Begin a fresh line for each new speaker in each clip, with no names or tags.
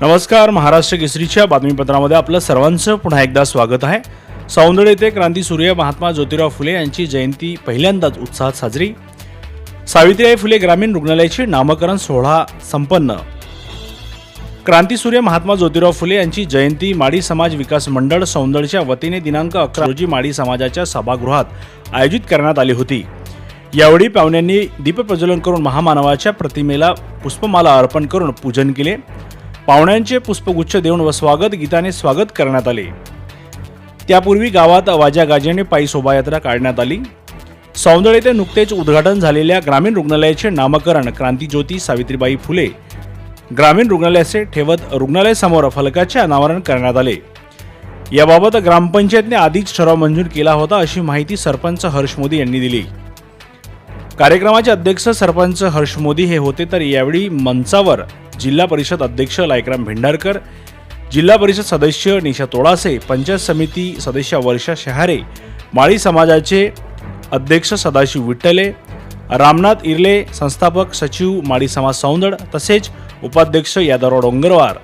नमस्कार महाराष्ट्र केसरीच्या बातमीपत्रामध्ये आपलं सर्वांचं पुन्हा एकदा स्वागत आहे. सौंदर्य येथे क्रांती सूर्य महात्मा ज्योतिराव फुले यांची जयंती पहिल्यांदाच उत्साहात साजरी. सावित्रीबाई फुले ग्रामीण रुग्णालयाचे नामकरण सोहळा संपन्न. क्रांतीसूर्य महात्मा ज्योतिराव फुले यांची जयंती माडी समाज विकास मंडळ सौंदर्यच्या वतीने दिनांक अकरा रोजी माडी समाजाच्या सभागृहात आयोजित करण्यात आली होती. यावेळी पाहुण्यांनी दीपप्रज्वलन करून महामानवाच्या प्रतिमेला पुष्पमाला अर्पण करून पूजन केले. पाहुण्यांचे पुष्पगुच्छ देऊन व स्वागत गीताने स्वागत करण्यात आले. त्यापूर्वी गावात वाजा गाजेने पायी शोभायात्रा काढण्यात आली. सौंदर्य येथे नुकतेच उद्घाटन झालेल्या ग्रामीण रुग्णालयाचे नामकरण क्रांतीज्योती सावित्रीबाई फुले. ग्रामीण रुग्णालयाचे ठेवत रुग्णालयासमोर फलकाचे अनावरण करण्यात आले. याबाबत ग्रामपंचायतने आधीच ठराव मंजूर केला होता अशी माहिती सरपंच हर्ष मोदी यांनी दिली. कार्यक्रमाचे अध्यक्ष सरपंच हर्ष मोदी हे होते तर यावेळी मंचावर जिल्हा परिषद अध्यक्ष लायकराम भेंडारकर जिल्हा परिषद सदस्य निशा तोडासे पंचायत समिती सदस्य वर्षा शहारे माळी समाजाचे अध्यक्ष सदाशिव विठ्ठले रामनाथ इर्ले संस्थापक सचिव माळी समाज सौंदड तसेच उपाध्यक्ष यादवराव डोंगरवार.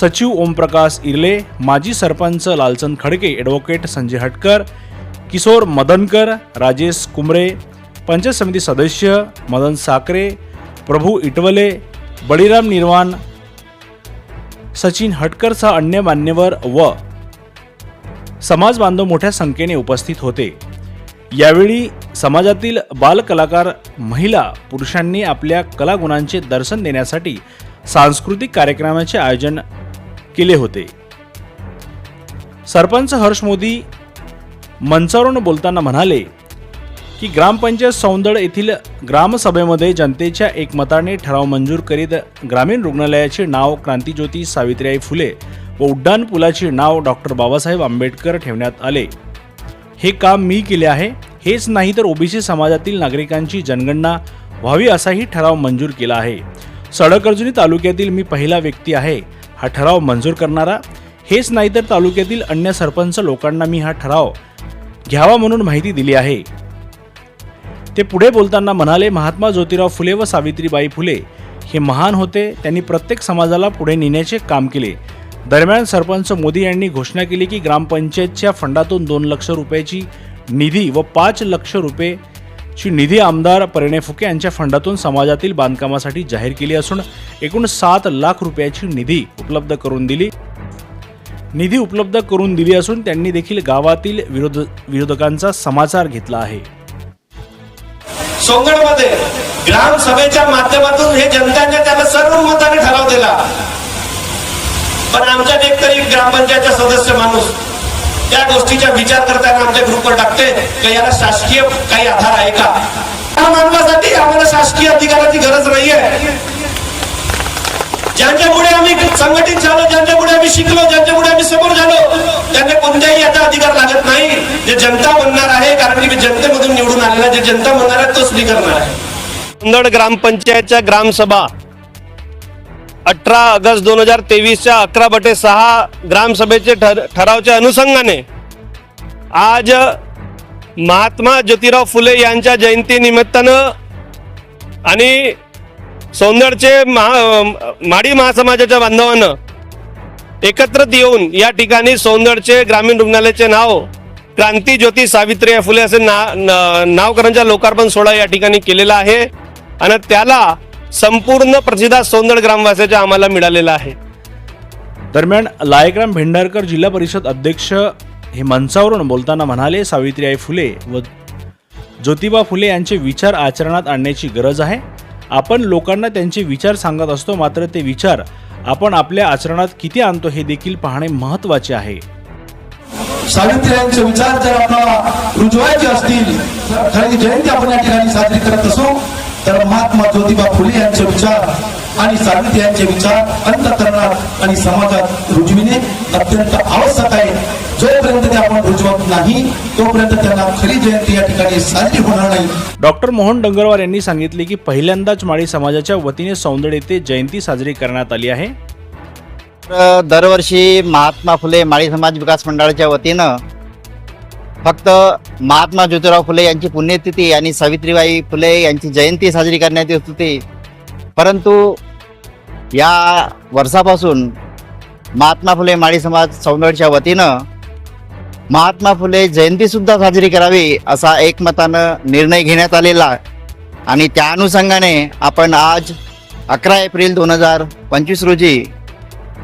सचिव ओमप्रकाश इर्ले माजी सरपंच लालचंद खडके ॲडव्होकेट संजय हटकर किशोर मदनकर राजेश कुंबरे पंचायत समिती सदस्य मदन साकरे प्रभू इटवले बळीराम निर्वाण सचिन हटकरसह अन्य मान्यवर व समाज बांधव मोठ्या संख्येने उपस्थित होते. यावेळी समाजातील बालकलाकार महिला पुरुषांनी आपल्या कलागुणांचे दर्शन देण्यासाठी सांस्कृतिक कार्यक्रमाचे आयोजन केले होते. सरपंच हर्ष मोदी मंचावरून बोलताना म्हणाले की ग्रामपंचायत सौंदड येथील ग्रामसभेमध्ये जनतेच्या एकमताने ठराव मंजूर करीत ग्रामीण रुग्णालयाचे नाव क्रांतीज्योती सावित्रीबाई फुले व उड्डाण पुलाचे नाव डॉक्टर बाबासाहेब आंबेडकर ठेवण्यात आले. हे काम मी केले आहे. हेच नाही तर ओबीसी समाजातील नागरिकांची जनगणना व्हावी असाही ठराव मंजूर केला आहे. सडकर्जुनी तालुक्यातील मी पहिला व्यक्ती आहे. हा ठराव मंजूर करणारा. हेच नाही तर तालुक्यातील अन्य सरपंच लोकांना मी हा ठराव घ्यावा म्हणून माहिती दिली आहे. ते पुढे बोलताना म्हणाले महात्मा ज्योतिराव फुले व सावित्रीबाई फुले हे महान होते. त्यांनी प्रत्येक समाजाला पुढे नेण्याचे काम केले. दरम्यान सरपंच मोदी यांनी घोषणा केली की ग्रामपंचायतच्या फंडातून दोन लक्ष रुपयाची निधी व पाच लक्ष रुपयेची निधी आमदार परिणय फुके यांच्या फंडातून समाजातील बांधकामासाठी जाहीर केली असून एकूण सात लाख रुपयाची निधी उपलब्ध करून दिली. निधी उपलब्ध करून दिली असून त्यांनी देखील गावातील विरोध विरोधकांचा समाचार घेतला आहे.
सोंगडमध्ये ग्रामसभेच्या माध्यमातून हे जनतेने त्याला सर्व मताने ठराव दिला. पण आमच्यात एक तरी ग्रामपंचायतचा सदस्य माणूस त्या गोष्टीचा विचार करताना आमच्या ग्रुपवर टाकते की याला शासकीय काही आधार आहे का? मानवासाठी आम्हाला शासकीय अधिकाराची गरज नाहीये. ज्यांच्यामुळे आम्ही संघटित झालो ज्यांच्यामुळे आम्ही शिकलो ज्यांच्यामुळे आम्ही समोर झालो त्यांना कोणत्याही याचा अधिकार लागत नाही. जे जनता म्हणणार आहे कारण की जनतेमधून निवडून आलेला जे जनता म्हणणार आहे तो स्वीकारणार आहे.
कुंदड ग्रामपंचायतच्या ग्रामसभा. अठरा ऑगस्ट दोन हजार तेवीसच्या अकरा बटे सहा ग्रामसभेचे ठर ठरावच्या अनुषंगाने आज महात्मा ज्योतिराव फुले यांच्या जयंतीनिमित्तानं आणि सौंदडचे महा माडी महासमाजाच्या बांधवानं एकत्रित येऊन या ठिकाणी सौंदडचे ग्रामीण रुग्णालयाचे नाव क्रांती ज्योती सावित्री फुले असे ना न- लोकार्पण सोहळा या ठिकाणी केलेला आहे आणि त्याला संपूर्ण प्रतिसाद सौंदड ग्रामवासियाचा आम्हाला मिळालेला आहे.
दरम्यान लायकराम भेंडारकर जिल्हा परिषद अध्यक्ष हे मंचावरून बोलताना म्हणाले सावित्रीबाई फुले व ज्योतिबा फुले यांचे विचार आचरणात आणण्याची गरज आहे. आपण लोकांना त्यांचे विचार सांगत असतो मात्र ते विचार आपण आपल्या आचरणात किती आणतो हे देखील पाहणे महत्त्वाचे आहे.
सावित्र्यांचे विचार जर आपल्याला रुजवायचे असतील कारण की जयंती आपण या ठिकाणी साजरी करत असू तर महात्मा ज्योतिबा फुले यांचे विचार आणि सावित्री यांचे विचार अंतकरणात आणि समाजात रुजविणे अत्यंत आवश्यक आहे जोपर्यंत ते आपण रुजवत नाही तोपर्यंत त्यांना खरी जयंती या ठिकाणी साजरी होणार नाही.
डॉक्टर मोहन डंगरवार यांनी सांगितले की पहिल्यांदाच माळी समाजाच्या वतीने सौंदड येथे जयंती साजरी करण्यात आली आहे.
तर दरवर्षी महात्मा फुले माळी समाज विकास मंडळाच्या वतीनं फक्त महात्मा ज्योतिराव फुले यांची पुण्यतिथी आणि सावित्रीबाई फुले यांची जयंती साजरी करण्यात येत होती. परंतु या वर्षापासून महात्मा फुले माळी समाज सौंदर्याच्या वतीनं महात्मा फुले जयंतीसुद्धा साजरी करावी असा एकमतानं निर्णय घेण्यात आलेला आणि त्या अनुषंगाने आपण आज अकरा एप्रिल दोन हजार पंचवीस रोजी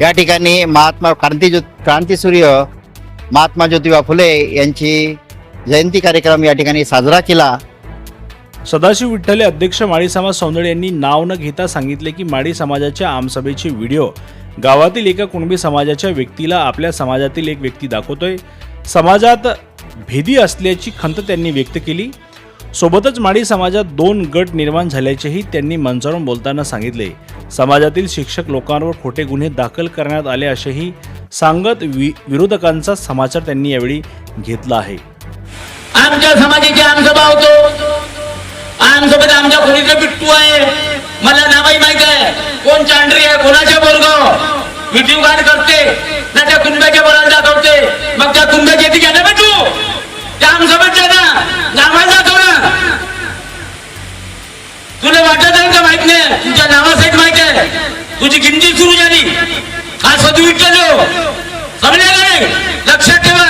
या ठिकाणी महात्मा क्रांती ज्यो क्रांतीसूर्य महात्मा ज्योतिबा फुले यांची जयंती कार्यक्रम या ठिकाणी साजरा केला.
सदाशिव विठ्ठले अध्यक्ष माळी समाज सौंदळे यांनी नाव न घेता सांगितले की माळी समाजाच्या आमसभेचे व्हिडिओ गावातील एका कुणबी समाजाच्या व्यक्तीला आपल्या समाजातील एक व्यक्ती दाखवतोय. समाजात भेदी असल्याची खंत त्यांनी व्यक्त केली. सोबतच माळी समाजात दोन गट निर्माण झाल्याचेही त्यांनी मंचावरून बोलताना सांगितले. समाजातील शिक्षक लोकांवर खोटे गुन्हे दाखल करण्यात आले असेही सांगत वि विरोधकांचा समाचार त्यांनी यावेळी घेतला आहे.
आमच्या समाजाची भाव होतो आमसोबत आमच्या खोलीचा बिट्टू आहे. मला नावही माहीत आहे. कोण चांडरी आहे? कोणाच्या बोलगाव व्हिडिओ गाड करते ना त्या कुंभ्याच्या बरोबर दाखवते मग त्या कुंब्याची ती घ्या ना बिट्टू त्या आमसभेत जा ना. नावाला दाखव ना. तुला वाटत आहे का माहीत नाही? तुझ्या नावासाठी माहीत आहे. तुझी गिनती सुरू झाली. हा सदू विठ्ठल हो. समजा का नाही? लक्षात ठेवा.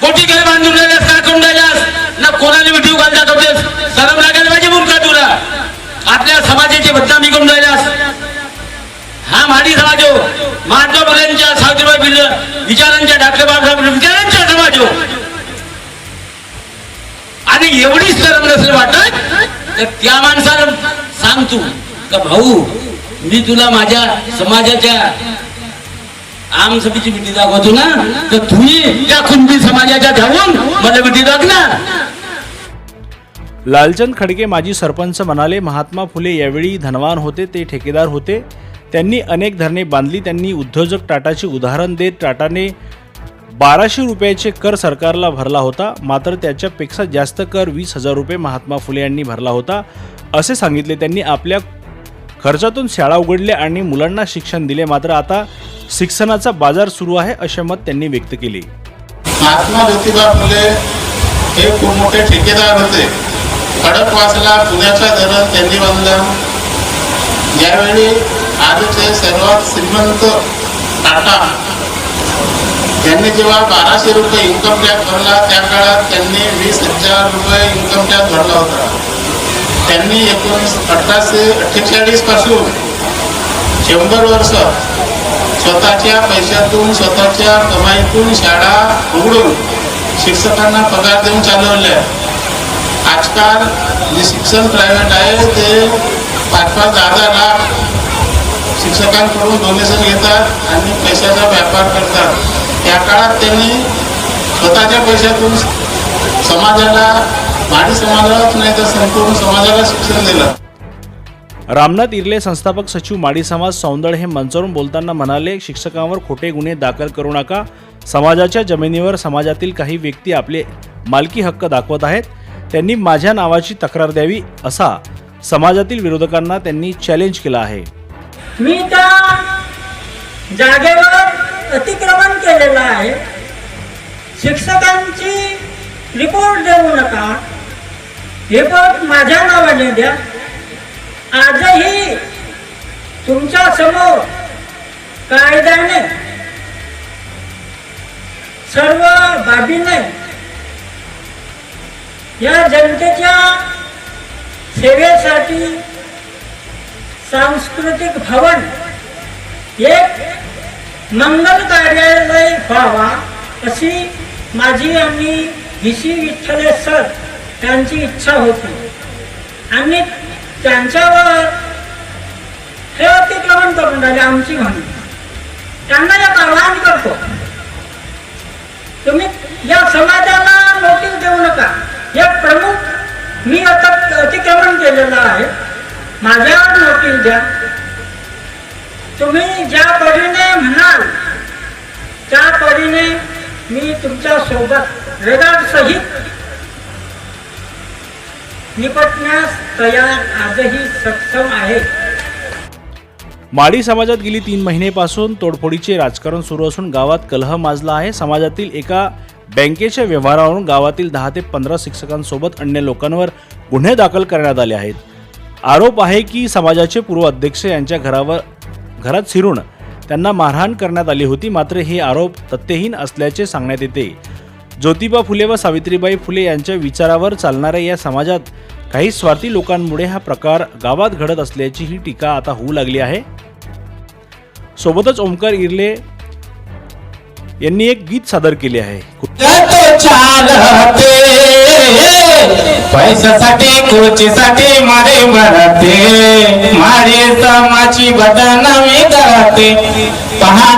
कोटी घर बांधून राहिल्यास काय करून राहिल्यास ना कोणाला व्हिडिओ घालतात दाखवतेस सरम लागायला पाहिजे मुलगा तुला? आपल्या समाजाची बदनामी करून राहिल्यास हा माडी समाज हो महात्मा फुलेंच्या सावित्रीबाई फुले विचारांच्या डॉक्टर बाबासाहेब विचारांच्या समाज हो आणि एवढीच सरम नसेल वाटत तर त्या माणसाला सांगतो का भाऊ मी तुला माझ्या समाजाच्या आमसभेची विधी दाखवतो ना तर तुम्ही त्या कुंभी समाजाच्या धावून मला विधी दाख ना
लालचंद खडके माजी सरपंच म्हणाले महात्मा फुले यावेळी धनवान होते ते ठेकेदार होते. त्यांनी अनेक धरणे बांधली. त्यांनी उद्योजक टाटाचे उदाहरण देत टाटाने बाराशे रुपयाचे कर सरकारला भरला होता. मात्र त्याच्यापेक्षा जास्त कर वीस हजार रुपये महात्मा फुले यांनी भरला होता. असे सांगितले. त्यांनी आपल्या खर्चातून शाळा उघडल्या आणि मुलांना शिक्षण दिले. मात्र आता शिक्षणाचा बाजार सुरू आहे असे मत त्यांनी व्यक्त केले.
महात्मा ज्योतिबा फुले हे खूप मोठे ठेकेदार होते. खडकवासला पुण्याचा धरण त्यांनी बांधलं ज्यावेळी आजचे सर्वात श्रीमंत टाटा त्यांनी जेव्हा बाराशे रुपये इन्कम टॅक्स भरला त्या काळात त्यांनी वीस हजार रुपये इन्कम टॅक्स भरला होता. त्यांनी एकोणीस अठराशे अठ्ठेचाळीसपासून शंभर वर्ष स्वतःच्या पैशातून स्वतःच्या कमाईतून शाळा उघडून शिक्षकांना पगार देऊन चालवल्या. आजकाल जे शिक्षण प्रायव्हेट आहे ते पाच पाच दहा दहा लाख शिक्षकांकडून डोनेशन घेतात आणि पैशाचा व्यापार करतात. त्या काळात त्यांनी स्वतःच्या पैशातून समाजाला माडी समाजालाच नाही तर संपूर्ण समाजाला शिक्षण दिलं.
रामनाथ इर्ले संस्थापक सचिव माडी समाज सौंदळ हे मंचावरून बोलताना म्हणाले शिक्षकांवर खोटे गुन्हे दाखल करू नका. समाजाच्या जमिनीवर समाजातील काही व्यक्ती आपले मालकी हक्क दाखवत आहेत. त्यांनी माझ्या नावाची तक्रार द्यावी असा समाजातील विरोधकांना त्यांनी चॅलेंज केला आहे.
मी त्या जागेवर अतिक्रमण केलेलं आहे. शिक्षकांची रिपोर्ट देऊ नका. रिपोर्ट माझ्या नावाने द्या. आजही तुमच्यासमोर कायद्याने सर्व बाबीने या जनतेच्या सेवेसाठी सांस्कृतिक भवन एक मंगल कार्यालय व्हावा अशी माझी आणि व्ही विठ्ठले सर त्यांची इच्छा होती. आणि त्यांच्यावर हे अतिक्रमण करून राहिले आमची म्हणून त्यांना एक आवाहन करतो. तुम्ही या समाजाला नोटीस देऊ नका. हे प्रमुख मी आता अतिक्रमण केलेलं आहे. माझ्यावर नोटीस द्या तुम्ही ज्या परीने म्हणाल त्या परीने मी तुमच्यासोबत रेगाड सहित निपटण्यास तयार आजही सक्षम आहे.
माडी समाजात गेली तीन महिनेपासून तोडफोडीचे राजकारण सुरू असून गावात कलह माजला आहे. समाजातील एका बँकेच्या व्यवहारावरून गावातील दहा ते पंधरा शिक्षकांसोबत अन्य लोकांवर गुन्हे दाखल करण्यात आले आहेत. आरोप आहे की समाजाचे पूर्व अध्यक्ष यांच्या घरावर घरात शिरून त्यांना मारहाण करण्यात आली होती मात्र हे आरोप तथ्यहीन असल्याचे सांगण्यात येते. ज्योतिबा फुले व सावित्रीबाई फुले यांच्या विचारावर चालणाऱ्या या समाजात काही स्वार्थी लोकांमुळे हा प्रकार गावात घडत असल्याची ही टीका आता होऊ लागली आहे. सोबतच ओमकार इर्ले यांनी एक गीत सादर केले आहे.
पैशासाठी कोचीसाठी मारे मरते मारे समाची बदनामी करते पहा